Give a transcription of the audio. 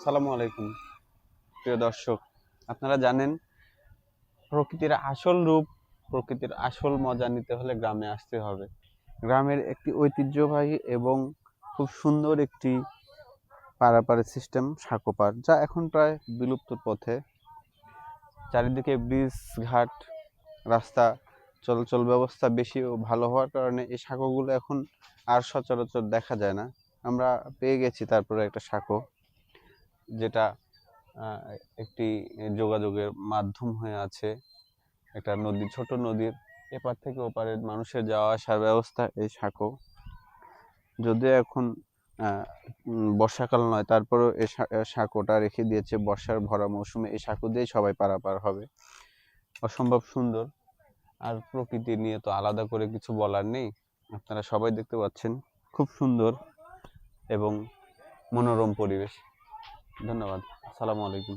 আসসালামু আলাইকুম। প্রিয় দর্শক, আপনারা জানেন, প্রকৃতির আসল রূপ, প্রকৃতির আসল মজা নিতে হলে গ্রামে আসতে হবে। গ্রামের একটি ঐতিহ্যবাহী এবং খুব সুন্দর একটি পারাপারের সিস্টেম সাঁকোপার যা এখন প্রায় বিলুপ্তর পথে। চারিদিকে ব্রিজ ঘাট, রাস্তা, চলাচল ব্যবস্থা বেশি ও ভালো হওয়ার কারণে এই সাঁকোগুলো এখন আর সচরাচর দেখা যায় না। আমরা পেয়ে গেছি তারপরে একটা সাঁকো। যেটা একটি যোগাযোগের মাধ্যম হয়ে আছে। একটা নদী, ছোট নদীর এপার থেকে ওপারের মানুষের যাওয়া আসার ব্যবস্থা, এই সাঁকো। যদিও এখন বর্ষাকাল নয়, তারপরেও এই সাঁকোটা রেখে দিয়েছে বর্ষার ভরা মৌসুমে। এই সাঁকো দিয়েই সবাই পারাপার হবে। অসম্ভব সুন্দর। আর প্রকৃতি নিয়ে তো আলাদা করে কিছু বলার নেই। আপনারা সবাই দেখতে পাচ্ছেন, খুব সুন্দর এবং মনোরম পরিবেশ। ধন্যবাদ আসসালামু আলাইকুম